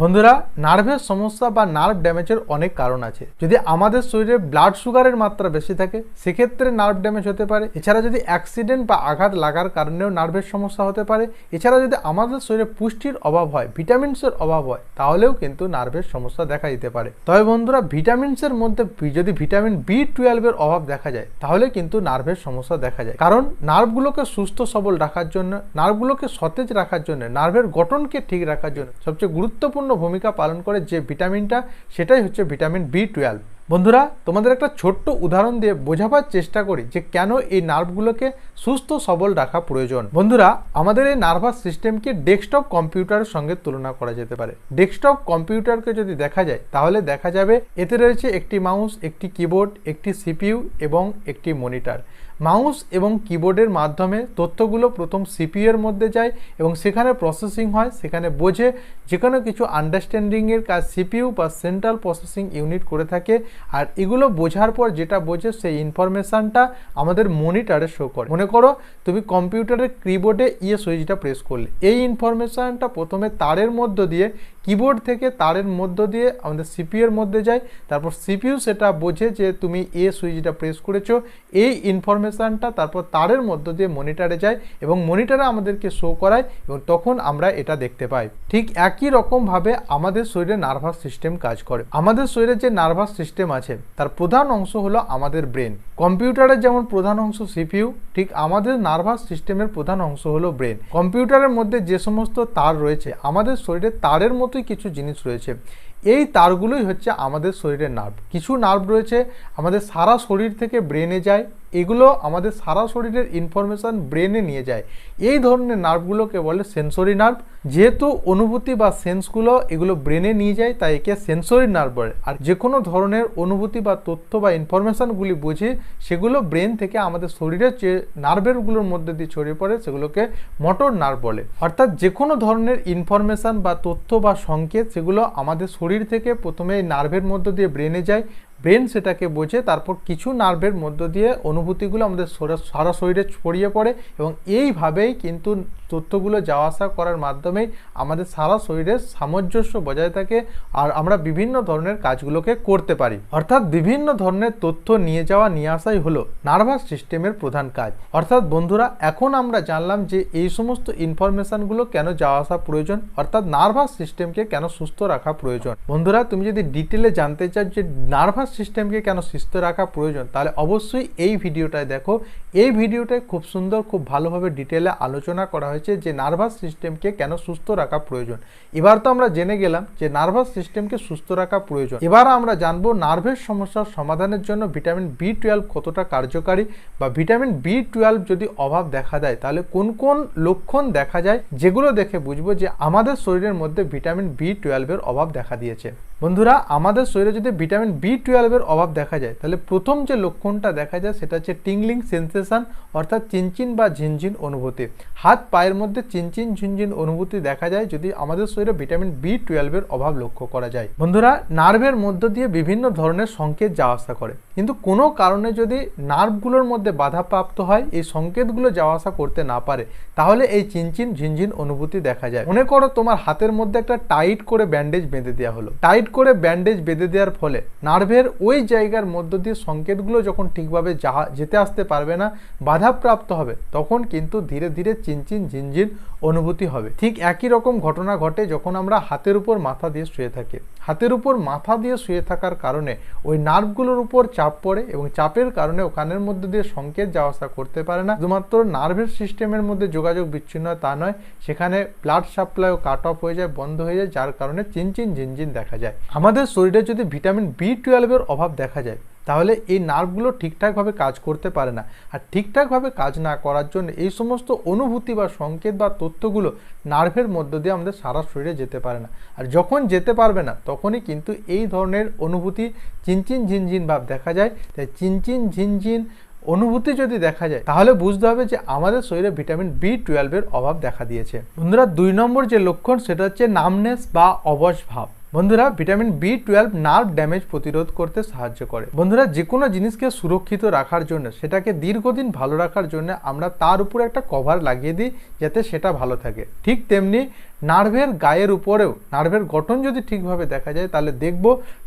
বন্ধুরা নার্ভের সমস্যা বা নার্ভ ড্যামেজের অনেক কারণ আছে। যদি আমাদের শরীরে ব্লাড সুগারের মাত্রা বেশি থাকে, সেক্ষেত্রে নার্ভ ড্যামেজ হতে পারে। এছাড়া যদি অ্যাক্সিডেন্ট বা আঘাত লাগার কারণেও নার্ভের সমস্যা হতে পারে। এছাড়া যদি আমাদের শরীরে পুষ্টির অভাব হয় ভিটামিনসের অভাব হয়, তাহলেও কিন্তু নার্ভের সমস্যা দেখা দিতে পারে। তবে বন্ধুরা ভিটামিনসের মধ্যে যদি ভিটামিন বি টুয়েলভের অভাব দেখা যায়, তাহলে কিন্তু নার্ভের সমস্যা দেখা যায়। কারণ নার্ভগুলোকে সুস্থ, সবল রাখার জন্য নার্ভগুলোকে সতেজ রাখার জন্য নার্ভের গঠনকে ঠিক রাখার জন্য সবচেয়ে গুরুত্বপূর্ণ ভূমিকা পালন করে যে ভিটামিনটা সেটাই হচ্ছে ভিটামিন বি টুয়েলভ বন্ধুরা, তোমাদের একটা ছোট্ট উদাহরণ দিয়ে বোঝাবার চেষ্টা করি যে কেন এই নার্ভগুলোকে সুস্থ, সবল রাখা প্রয়োজন। বন্ধুরা, আমাদের এই নার্ভাস সিস্টেমকে ডেস্কটপ কম্পিউটারের সঙ্গে তুলনা করা যেতে পারে। ডেস্কটপ কম্পিউটারকে যদি দেখা যায়, তাহলে দেখা যাবে এতে রয়েছে একটি মাউস, একটি কিবোর্ড, একটি সিপিইউ এবং একটি মনিটর। মাউস এবং কিবোর্ডের মাধ্যমে তথ্যগুলো প্রথম সিপিইউ মধ্যে যায় এবং সেখানে প্রসেসিং হয়, সেখানে বোঝে যে কোনো কিছু আন্ডারস্ট্যান্ডিংয়ের কাজ সিপিইউ বা সেন্ট্রাল প্রসেসিং ইউনিট করে থাকে আর এগুলো বোঝার পর যেটা বোঝে সেই ইনফরমেশানটা আমাদের মনিটরে শো করে। মনে করো, তুমি কম্পিউটারের কিবোর্ডে ইয়ে সুইচটা প্রেস করলে। এই ইনফরমেশানটা প্রথমে তারের মধ্য দিয়ে কিবোর্ড থেকে তারের মধ্য দিয়ে আমাদের সিপিইউ এর মধ্যে যায়, তারপর সিপিইউ সেটা বোঝে যে তুমি এ সুইচটা প্রেস করেছ, এই ইনফরমেশানটা তারপর তারের মধ্য দিয়ে মনিটরে যায় এবং মনিটরে আমাদেরকে শো করায় এবং তখন আমরা এটা দেখতে পাই। ঠিক একই রকমভাবে আমাদের শরীরে নার্ভাস সিস্টেম কাজ করে। আমাদের শরীরে যে নার্ভাস সিস্টেম আছে, তার প্রধান অংশ হলো আমাদের ব্রেন কম্পিউটারের যেমন প্রধান অংশ সিপিইউ ঠিক আমাদের নার্ভাস সিস্টেমের প্রধান অংশ হলো ব্রেন কম্পিউটারের মধ্যে যে সমস্ত তার রয়েছে, আমাদের শরীরে তারের মতোই কিছু জিনিস রয়েছে। এই তারগুলোই হচ্ছে আমাদের শরীরের নার্ভ কিছু নার্ভ রয়েছে, আমাদের সারা শরীর থেকে ব্রেনে যায় এগুলো আমাদের সারা শরীরের ইনফরমেশান ব্রেনে নিয়ে যায়। এই ধরনের নার্ভগুলোকে বলে সেন্সরি নার্ভ যেহেতু অনুভূতি বা সেন্সগুলো এগুলো ব্রেনে নিয়ে যায়, তাই একে সেন্সরি নার্ভ বলে। আর যে কোনো ধরনের অনুভূতি বা তথ্য বা ইনফরমেশানগুলি বুঝে, সেগুলো ব্রেন থেকে আমাদের শরীরের যে নার্ভেরগুলোর মধ্যে দিয়ে ছড়িয়ে পড়ে, সেগুলোকে মোটর নার্ভ বলে। অর্থাৎ যে কোনো ধরনের ইনফরমেশান বা তথ্য বা সংকেত, সেগুলো আমাদের শরীর থেকে প্রথমে নার্ভের মধ্য দিয়ে ব্রেনে যায়। ব্রেন সেটাকে বোঝে, তারপর কিছু নার্ভের মধ্য দিয়ে অনুভূতিগুলো আমাদের সারা শরীরে ছড়িয়ে পড়ে এবং এইভাবেই কিন্তু তথ্যগুলো যাওয়া আসা করার মাধ্যমেই আমাদের সারা শরীরের সামঞ্জস্য বজায় থাকে আর আমরা বিভিন্ন ধরনের কাজগুলোকে করতে পারি। অর্থাৎ বিভিন্ন ধরনের তথ্য নিয়ে যাওয়া, নিয়ে আসাই হলো নার্ভাস সিস্টেমের প্রধান কাজ। অর্থাৎ বন্ধুরা, এখন আমরা জানলাম যে এই সমস্ত ইনফরমেশনগুলো কেন যাওয়া আসা প্রয়োজন? অর্থাৎ নার্ভাস সিস্টেমকে কেন সুস্থ রাখা প্রয়োজন? বন্ধুরা, তুমি যদি ডিটেলে জানতে চাও যে নার্ভাস সিস্টেমকে কেন সুস্থ রাখা প্রয়োজন? তাহলে অবশ্যই এই ভিডিওটায় দেখো। এই ভিডিওটায় খুব সুন্দর, খুব ভালোভাবে ডিটেলে আলোচনা করা হয়েছে যে নার্ভাস সিস্টেমকে কেন সুস্থ রাখা প্রয়োজন। এবার তো আমরা জেনে গেলাম যে নার্ভাস সিস্টেমকে সুস্থ রাখা প্রয়োজন। এবার আমরা জানব নার্ভের সমস্যার সমাধানের জন্য ভিটামিন বি টুয়েলভ কতটা কার্যকারী বা ভিটামিন বি টুয়েলভ যদি অভাব দেখা দেয়, তাহলে কোন কোন লক্ষণ দেখা যায়, যেগুলো দেখে বুঝব যে আমাদের শরীরের মধ্যে ভিটামিন বি টুয়েলভের অভাব দেখা দিয়েছে। বন্ধুরা, আমাদের শরীরে যদি ভিটামিন বি টুয়েলভের অভাব দেখা যায়, তাহলে প্রথম যে লক্ষণটা দেখা যায় সেটা হচ্ছে টিংলিং সেন্সেশন, অর্থাৎ চিনচিন বা ঝিনঝিন অনুভূতি। হাত পায়ের মধ্যে চিনচিন ঝিনঝিন অনুভূতি দেখা যায় যদি আমাদের শরীরে ভিটামিন বি টুয়েলভের অভাব লক্ষ্য করা যায়। বন্ধুরা, নার্ভের মধ্য দিয়ে বিভিন্ন ধরনের সংকেত যাওয়া আসা করে। কিন্তু কোনো কারণে যদি নার্ভগুলোর মধ্যে বাধাপ্রাপ্ত হয়, এই সংকেতগুলো যাওয়া আসা করতে না পারে, তাহলে এই চিনচিন ঝিনঝিন অনুভূতি দেখা যায়। মনে করো তোমার হাতের মধ্যে একটা টাইট করে ব্যান্ডেজ বেঁধে দেওয়া হলো। টাইট করে ব্যান্ডেজ বেঁধে দেওয়ার ফলে নার্ভের ওই জায়গার মধ্য দিয়ে সংকেতগুলো যখন ঠিকভাবে যাহা, যেতে আসতে পারবে না, বাধাপ্রাপ্ত হবে, তখন কিন্তু ধীরে ধীরে চিনচিন ঝিনঝিন অনুভূতি হবে। ঠিক একই রকম ঘটনা ঘটে যখন আমরা হাতের উপর মাথা দিয়ে শুয়ে থাকি। হাতের উপর মাথা দিয়ে শুয়ে থাকার কারণে ওই নার্ভগুলোর উপর চাপ পড়ে এবং চাপের কারণে ওখানের মধ্যে দিয়ে সংকেত যাওয়া আসা করতে পারে না। শুধুমাত্র নার্ভের সিস্টেমের মধ্যে যোগাযোগ বিচ্ছিন্ন তা নয়, সেখানে ব্লাড সাপ্লাইও কাট অফ হয়ে যায়, বন্ধ হয়ে যায়, যার কারণে চিনচিন ঝিনঝিন দেখা যায়। আমাদের শরীরে যদি ভিটামিন বি টুয়েলভের অভাব দেখা যায় তাহলে এই নার্ভগুলো ঠিকঠাকভাবে কাজ করতে পারে না। আর ঠিকঠাকভাবে কাজ না করার জন্য এই সমস্ত অনুভূতি বা সংকেত বা তথ্যগুলো নার্ভের মধ্য দিয়ে আমাদের সারা শরীরে যেতে পারে না। আর যখন যেতে পারবে না, তখনই কিন্তু এই ধরনের অনুভূতি চিনচিন ঝিনঝিন ভাব দেখা যায়। তাই চিনচিন ঝিনঝিন অনুভূতি যদি দেখা যায়, তাহলে বুঝতে হবে যে আমাদের শরীরে ভিটামিন বি টুয়েলভের অভাব দেখা দিয়েছে। বন্ধুরা, দুই নম্বর যে লক্ষণ, সেটা হচ্ছে নামনেস বা অবশ ভাব। বন্ধুরা, vitamin B twelve nerve damage প্রতিরোধ করতে সাহায্য করে। বন্ধুরা যে কোনো জিনিসকে সুরক্ষিত রাখার জন্য, সেটাকে দীর্ঘদিন ভালো রাখার জন্য আমরা তার উপরে একটা কভার লাগিয়ে দিই, যাতে সেটা ভালো থাকে। ঠিক তেমনি নার্ভের গায়ের উপরেও নার্ভের গঠন যদি ঠিকভাবে দেখা যায়, তাহলে দেখব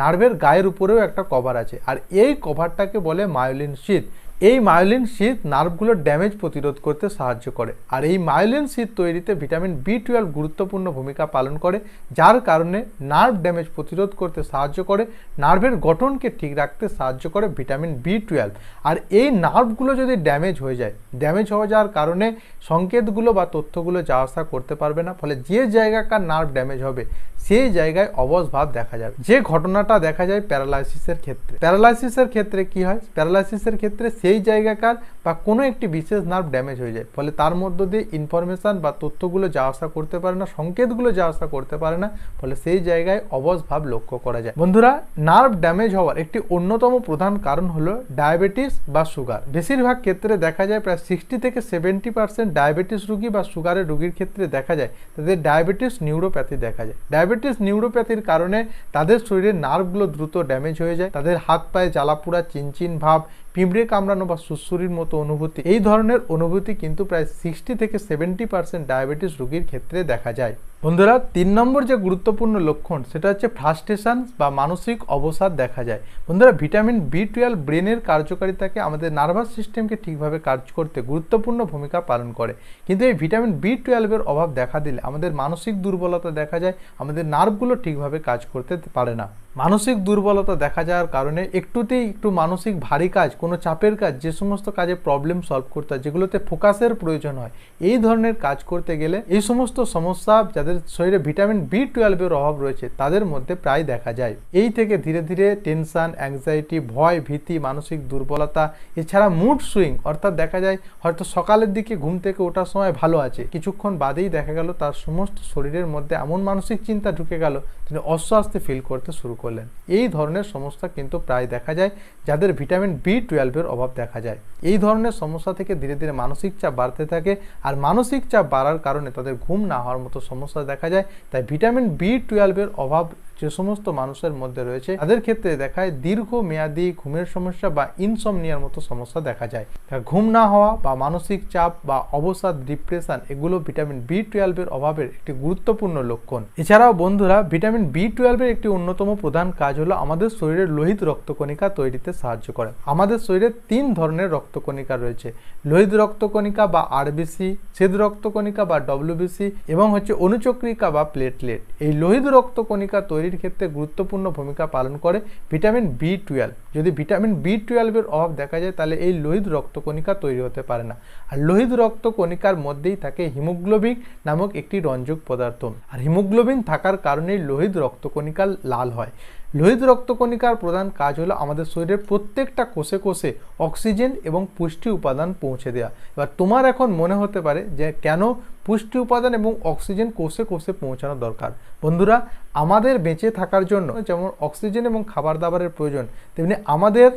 নার্ভের গায়ের উপরেও একটা কভার আছে। আর এই কভারটাকে বলে মায়োলিন শীত এই মায়োলিন শীত নার্ভগুলোর ড্যামেজ প্রতিরোধ করতে সাহায্য করে। আর এই মায়োলিন শীত তৈরিতে ভিটামিন বি টুয়েলভ গুরুত্বপূর্ণ ভূমিকা পালন করে, যার কারণে নার্ভ ড্যামেজ প্রতিরোধ করতে সাহায্য করে নার্ভের গঠনকে ঠিক রাখতে সাহায্য করে ভিটামিন বি টুয়েলভ আর এই নার্ভগুলো যদি ড্যামেজ হয়ে যায় ড্যামেজ হয়ে যাওয়ার কারণে সংকেতগুলো বা তথ্যগুলো যাওয়া আসা করতে পারবে না, ফলে যে জায়গাকার নার্ভ ড্যামেজ হবে, সেই জায়গায় অবশ ভাব দেখা যাবে। যে ঘটনাটা দেখা যায় প্যারালাইসিসের ক্ষেত্রে। প্যারালাইসিসের ক্ষেত্রে কি হয়? প্যারালাইসিসের ক্ষেত্রে সেই জায়গাকার বা কোনো একটি বিশেষ নার্ভ ড্যামেজ হয়ে যায়। ফলে তার মধ্য দিয়ে ইনফরমেশন বা তথ্যগুলো যাওয়া আসা করতে পারে না, সংকেতগুলো যাওয়া আসা করতে পারে না, ফলে সেই জায়গায় অবশ ভাব লক্ষ্য করা যায়। বন্ধুরা নার্ভ ড্যামেজ হওয়ার একটি অন্যতম প্রধান কারণ হলো ডায়াবেটিস বা সুগার বেশিরভাগ ক্ষেত্রে দেখা যায় প্রায় সিক্সটি থেকে সেভেন্টি পার্সেন্ট ডায়াবেটিস রুগী বা সুগারের রুগীর ক্ষেত্রে দেখা যায়, তাদের ডায়াবেটিস নিউরোপ্যাথি দেখা যায়। ডায়াবেটিস নিউরোপ্যাথির কারণে তাদের শরীরে নার্ভগুলো দ্রুত ড্যামেজ হয়ে যায়, তাদের হাত পায়ে জ্বালাপুড়া চিনচিন ভাব পিঁপড়ে কামড়ানো বা সুসুরির মতো অনুভূতি, এই ধরনের অনুভূতি কিন্তু প্রায় সিক্সটি থেকে সেভেন্টি পার্সেন্ট ডায়াবেটিস রোগীর ক্ষেত্রে দেখা যায়। বন্ধুরা, তিন নম্বর যে গুরুত্বপূর্ণ লক্ষণ, সেটা হচ্ছে ফ্রাস্ট্রেশন বা মানসিক অবসাদ দেখা যায়। বন্ধুরা ভিটামিন বি টুয়েলভ ব্রেনের কার্যকারিতাকে আমাদের নার্ভাস সিস্টেমকে ঠিকভাবে কাজ করতে গুরুত্বপূর্ণ ভূমিকা পালন করে। কিন্তু এই ভিটামিন বি টুয়েলভের অভাব দেখা দিলে আমাদের মানসিক দুর্বলতা দেখা যায়, আমাদের নার্ভগুলো ঠিকভাবে কাজ করতে পারে না। মানসিক দুর্বলতা দেখা যাওয়ার কারণে একটুতেই একটু মানসিক ভারী কাজ, কোনো চাপের কাজ, যে সমস্ত কাজে প্রবলেম সলভ করতে হয়, যেগুলোতে ফোকাসের প্রয়োজন হয়, এই ধরনের কাজ করতে গেলে এই সমস্ত সমস্যা যাদের শরীরে ভিটামিন বি টুয়েলভের অভাব রয়েছে, তাদের মধ্যে প্রায় দেখা যায়। এই থেকে ধীরে ধীরে টেনশন অ্যাংজাইটি ভয়, ভীতি, মানসিক দুর্বলতা, এছাড়া মুড সুইং অর্থাৎ দেখা যায় হয়তো সকালের দিকে ঘুম থেকে ওঠার সময় ভালো আছে। কিছুক্ষণ বাদেই দেখা গেল তার সমস্ত শরীরের মধ্যে এমন মানসিক চিন্তা ঢুকে গেল, তিনি অস্বস্তি ফিল করতে শুরু করলেন। এই ধরনের সমস্যা কিন্তু প্রায় দেখা যায়, যাদের ভিটামিন বি টুয়েলভের অভাব দেখা যায়। এই ধরনের সমস্যা থেকে ধীরে ধীরে মানসিক চাপ বাড়তে থাকে, আর মানসিক চাপ বাড়ার কারণে তাদের ঘুম না হওয়ার মতো সমস্যা দেখা যায় তাই ভিটামিন বি টুয়েলভের অভাব যে সমস্ত মানুষের মধ্যে রয়েছে, তাদের ক্ষেত্রে দেখায় দীর্ঘ মেয়াদী ঘুমের সমস্যা বা ইনসমনিয়ার মতো সমস্যা দেখা যায়। ঘুম না হওয়া বা মানসিক চাপ বা অবসাদ ডিপ্রেশন এগুলো ভিটামিন বি টুয়েলভের অভাবের একটি গুরুত্বপূর্ণ লক্ষণ। এছাড়াও বন্ধুরা ভিটামিন বি টুয়েলভের একটি অন্যতম প্রধান কাজ হলো আমাদের শরীরের লোহিত রক্তকণিকা তৈরিতে সাহায্য করে। আমাদের শরীরে তিন ধরনের রক্তকণিকা রয়েছে, লোহিত রক্তকণিকা বা আরবিসি শ্বেত রক্তকণিকা বা ডব্লিউবিসি এবং হচ্ছে অনুচক্রিকা বা প্লেটলেট এই লোহিত রক্তকণিকা ক্ষেত্রে গুরুত্বপূর্ণ ভূমিকা পালন করে ভিটামিন বি টুয়েলভ যদি ভিটামিন বি টুয়েলভের অভাব দেখা যায়, তাহলে এই লোহিত রক্তকণিকা তৈরি হতে পারে না। আর লোহিত রক্তকণিকার মধ্যেই থাকে হিমোগ্লোবিন নামক একটি রঞ্জক পদার্থ। আর হিমোগ্লোবিন থাকার কারণেই লোহিত রক্তকণিকা লাল হয়। লোহিত রক্তকণিকার প্রধান কাজ হলো আমাদের শরীরের প্রত্যেকটা কোষে কোষে অক্সিজেন এবং পুষ্টি উপাদান পৌঁছে দেওয়া এবার তোমার এখন মনে হতে পারে যে কেন পুষ্টি উপাদান এবং অক্সিজেন কোষে কোষে পৌঁছানো দরকার? বন্ধুরা, আমাদের বেঁচে থাকার জন্য যেমন অক্সিজেন এবং খাবার দাবারের প্রয়োজন, তেমনি আমাদের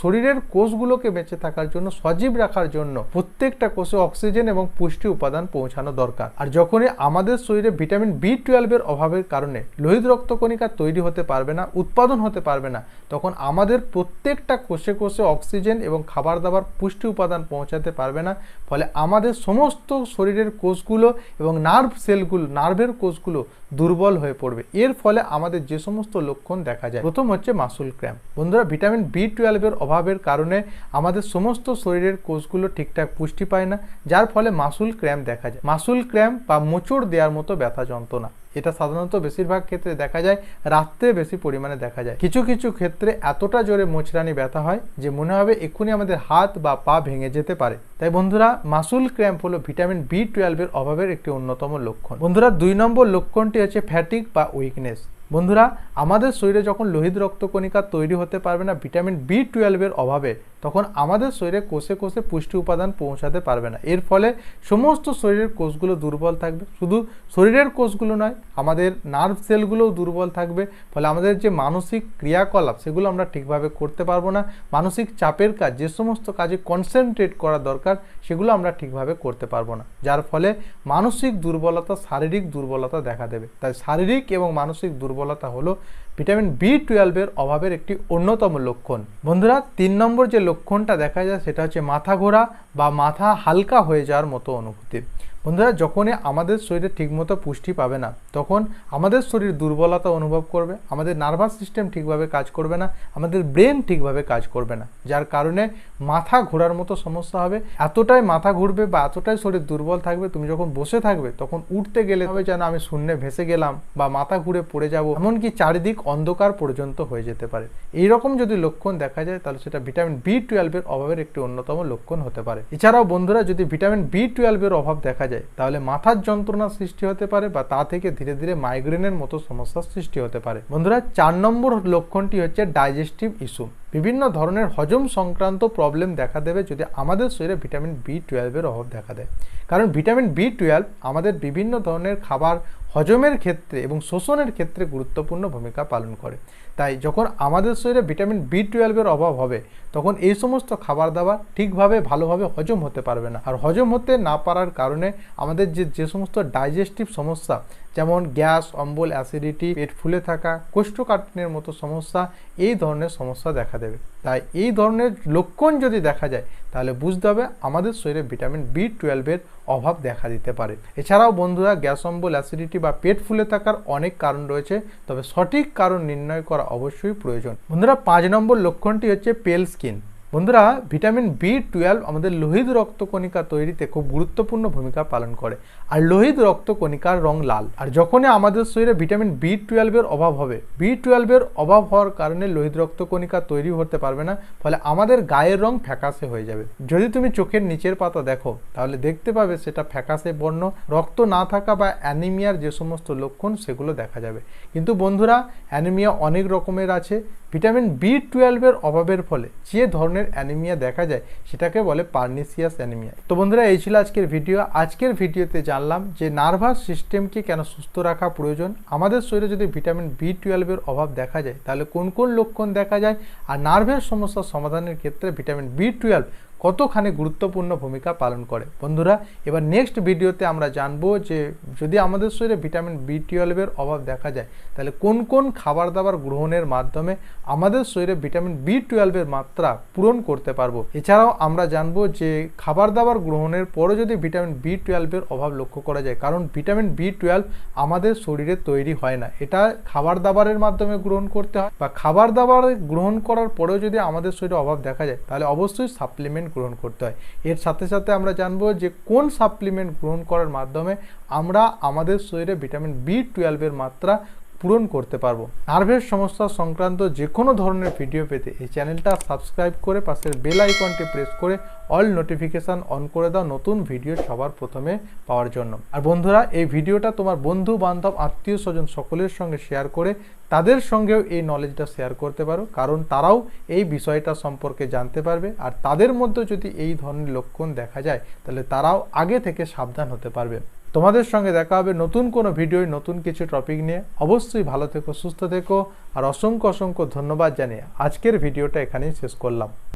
শরীরের কোষগুলোকে বেঁচে থাকার জন্য, সজীব রাখার জন্য প্রত্যেকটা কোষে অক্সিজেন এবং পুষ্টি উপাদান পৌঁছানো দরকার। আর যখনই আমাদের শরীরে ভিটামিন বি টুয়েলভের অভাবের কারণে লোহিত রক্তকণিকা তৈরি হতে পারবে না, উৎপাদন হতে পারবে না, তখন আমাদের প্রত্যেকটা কোষে কোষে অক্সিজেন এবং খাবার দাবার পুষ্টি উপাদান পৌঁছাতে পারবে না। ফলে আমাদের সমস্ত শরীরের কোষগুলো এবং নার্ভ সেলগুলো নার্ভের কোষগুলো দুর্বল হয়ে পড়বে। এর ফলে আমাদের যে সমস্ত লক্ষণ দেখা যায়, প্রথম হচ্ছে মাসুল ক্র্যাম্প। বন্ধুরা, ভিটামিন বি টুয়েলভের অভাবের কারণে আমাদের সমস্ত শরীরের কোষগুলো ঠিকঠাক পুষ্টি পায় না, যার ফলে মাসুল ক্র্যাম্প দেখা যায়। মাসুল ক্র্যাম্প বা মোচড় দেওয়ার মতো ব্যথা যন্ত্রণা। এটা সাধারণত বেশিরভাগ ক্ষেত্রে দেখা যায়, রাত্রে বেশি পরিমাণে দেখা যায়। কিছু কিছু ক্ষেত্রে এতটা জোরে মোচড়ানি ব্যথা হয় যে মনে হবে এক্ষুনি আমাদের হাত বা পা ভেঙে যেতে পারে। তাই বন্ধুরা, মাসুল ক্র্যাম্প হলো ভিটামিন বি টুয়েলভের অভাবের একটি অন্যতম লক্ষণ। বন্ধুরা, দুই নম্বর লক্ষণটি হচ্ছে ফ্যাটিক বা উইকনেস বন্ধুরা, আমাদের শরীরে যখন লোহিত রক্তকণিকা তৈরি হতে পারবে না, ভিটামিন বি টুয়েলভের অভাবে, তখন আমাদের শরীরে কোষে কোষে পুষ্টি উপাদান পৌঁছাতে পারবে না। এর ফলে সমস্ত শরীরের কোষগুলো দুর্বল থাকবে। শুধু শরীরের কোষগুলো নয়, আমাদের নার্ভ সেলগুলোও দুর্বল থাকবে। ফলে আমাদের যে মানসিক ক্রিয়াকলাপ, সেগুলো আমরা ঠিকভাবে করতে পারব না। মানসিক চাপের কাজ, যে সমস্ত কাজে কনসেন্ট্রেট করা দরকার, সেগুলো আমরা ঠিকভাবে করতে পারব না। যার ফলে মানসিক দুর্বলতা, শারীরিক দুর্বলতা দেখা দেবে। তাই শারীরিক এবং মানসিক দুর্বলতা দুর্বলতা হলো ভিটামিন বি টুয়েলভের অভাবের একটি অন্যতম লক্ষণ। বন্ধুরা, তিন নম্বর যে লক্ষণটা দেখা যায় সেটা হচ্ছে মাথা ঘোরা বা মাথা হালকা হয়ে যাওয়ার মতো অনুভূতি। বন্ধুরা, যখনই আমাদের শরীরে ঠিকমতো পুষ্টি পাবে না, তখন আমাদের শরীর দুর্বলতা অনুভব করবে, আমাদের নার্ভাস সিস্টেম ঠিকভাবে কাজ করবে না, আমাদের ব্রেন ঠিকভাবে কাজ করবে না, যার কারণে মাথা ঘোরার মতো সমস্যা হবে। এতটাই মাথা ঘুরবে বা এতটাই শরীর দুর্বল থাকবে, তুমি যখন বসে থাকবে, তখন উঠতে গেলে হবে যেন আমি শূন্যে ভেসে গেলাম বা মাথা ঘুরে পড়ে যাব, এমনকি চারিদিক অন্ধকার পর্যন্ত হয়ে যেতে পারে। এই রকম যদি লক্ষণ দেখা যায়, তাহলে সেটা ভিটামিন বি টুয়েলভের অভাবের একটি অন্যতম লক্ষণ হতে পারে। এছাড়াও বন্ধুরা, যদি ভিটামিন বি টুয়েলভের অভাব দেখা যায় তাহলে মাথার যন্ত্রণা সৃষ্টি হতে পারে বা তা থেকে ধীরে ধীরে মাইগ্রেনের মতো সমস্যার সৃষ্টি হতে পারে। বন্ধুরা, চার নম্বর লক্ষণটি হচ্ছে ডাইজেস্টিভ ইস্যু বিভিন্ন ধরনের হজম সংক্রান্ত প্রবলেম দেখা দেবে যদি আমাদের শরীরে ভিটামিন বি টুয়েলভের অভাব দেখা দেয়। কারণ ভিটামিন বি টুয়েলভ আমাদের বিভিন্ন ধরনের খাবার হজমের ক্ষেত্রে এবং শোষণের ক্ষেত্রে গুরুত্বপূর্ণ ভূমিকা পালন করে। তাই যখন আমাদের শরীরে ভিটামিন বি টুয়েলভের অভাব হবে, তখন এই সমস্ত খাবার দাবার ঠিকভাবে, ভালোভাবে হজম হতে পারবে না। আর হজম হতে না পারার কারণে আমাদের যে যে সমস্ত ডাইজেস্টিভ সমস্যা যেমন গ্যাস, অম্বল, অ্যাসিডিটি, পেট ফুলে থাকা, কোষ্ঠকাঠিন্যের মতো সমস্যা, এই ধরনের সমস্যা দেখা দেবে। তাই এই ধরনের লক্ষণ যদি দেখা যায়, তাহলে বুঝতে হবে আমাদের শরীরে ভিটামিন বি টুয়েলভের অভাব দেখা দিতে পারে। এছাড়াও বন্ধুরা, গ্যাস, অম্বল, অ্যাসিডিটি বা পেট ফুলে থাকার অনেক কারণ রয়েছে, তবে সঠিক কারণ নির্ণয় করা অবশ্যই প্রয়োজন। বন্ধুরা, পাঁচ নম্বর লক্ষণটি হচ্ছে পেল স্কিন বন্ধুরা, ভিটামিন বি টুয়েলভ আমাদের লোহিত রক্তকণিকা তৈরিতে খুব গুরুত্বপূর্ণ ভূমিকা পালন করে। আর লোহিত রক্তকণিকার রং লাল। আর যখনই আমাদের শরীরে ভিটামিন বি টুয়েলভের অভাব হবে বি টুয়েলভের অভাব হওয়ার কারণে লোহিত রক্তকণিকা তৈরি হতে পারবে না, ফলে আমাদের গায়ের রং ফ্যাকাশে হয়ে যাবে। যদি তুমি চোখের নিচের পাতা দেখো, তাহলে দেখতে পাবে সেটা ফ্যাকাশে বর্ণ। রক্ত না থাকা বা অ্যানিমিয়ার যে সমস্ত লক্ষণ, সেগুলো দেখা যাবে। কিন্তু বন্ধুরা, অ্যানিমিয়া অনেক রকমের আছে। ভিটামিন বি টুয়েলভের অভাবের ফলে যে ধরনের অ্যানিমিয়া দেখা যায়, সেটাকে বলে পার্নিসিয়াস অ্যানিমিয়া তো বন্ধুরা, এই ছিল আজকের ভিডিও আজকের ভিডিওতে জানলাম যে নার্ভাস সিস্টেমকে কেন সুস্থ রাখা প্রয়োজন। আমাদের শরীরে যদি ভিটামিন বি টুয়েলভের অভাব দেখা যায়, তাহলে কোন কোন লক্ষণ দেখা যায়? আর নার্ভের সমস্যা সমাধানের ক্ষেত্রে ভিটামিন বি টুয়েলভ কতখানি গুরুত্বপূর্ণ ভূমিকা পালন করে। বন্ধুরা, এবার নেক্সট ভিডিওতে আমরা জানব যে, যদি আমাদের শরীরে ভিটামিন বি টুয়েলভের অভাব দেখা যায়, তাহলে কোন কোন খাবার দাবার গ্রহণের মাধ্যমে আমাদের শরীরে ভিটামিন বি টুয়েলভের মাত্রা পূরণ করতে পারব? এছাড়াও আমরা জানব যে খাবার দাবার গ্রহণের পরও যদি ভিটামিন বি টুয়েলভের অভাব লক্ষ্য করা যায়, কারণ ভিটামিন বি টুয়েলভ আমাদের শরীরে তৈরি হয় না। এটা খাবার দাবারের মাধ্যমে গ্রহণ করতে হয় বা খাবার দাবার গ্রহণ করার পরেও যদি আমাদের শরীরে অভাব দেখা যায়, তাহলে অবশ্যই সাপ্লিমেন্ট গ্রহণ করতে হয়। এর সাথে সাথে আমরা জানব যে কোন সাপ্লিমেন্ট গ্রহণ করার মাধ্যমে আমরা আমাদের শরীরে ভিটামিন বি টুয়েলভের মাত্রা পূরণ করতে পারব। নার্ভের সমস্যা সংক্রান্ত যে কোনো ধরনের ভিডিও পেতে এই চ্যানেলটা সাবস্ক্রাইব করে পাশের বেল আইকনটি প্রেস করে অল নোটিফিকেশান অন করে দাও নতুন ভিডিও সবার প্রথমে পাওয়ার জন্য। আর বন্ধুরা, এই ভিডিওটা তোমার বন্ধু, বান্ধব, আত্মীয়, স্বজন সকলের সঙ্গে শেয়ার করে তাদের সঙ্গেও এই নলেজটা শেয়ার করতে পারো। কারণ তারাও এই বিষয়টা সম্পর্কে জানতে পারবে। আর তাদের মধ্যে যদি এই ধরনের লক্ষণ দেখা যায়, তাহলে তারাও আগে থেকে সাবধান হতে পারবে। তোমাদের সঙ্গে দেখা হবে নতুন কোনো ভিডিওয় নতুন কিছু টপিক নিয়ে। অবশ্যই ভালো থেকো, সুস্থ থেকো, আর অসংখ্য অসংখ্য ধন্যবাদ জানিয়ে আজকের ভিডিওটা এখানেই শেষ করলাম।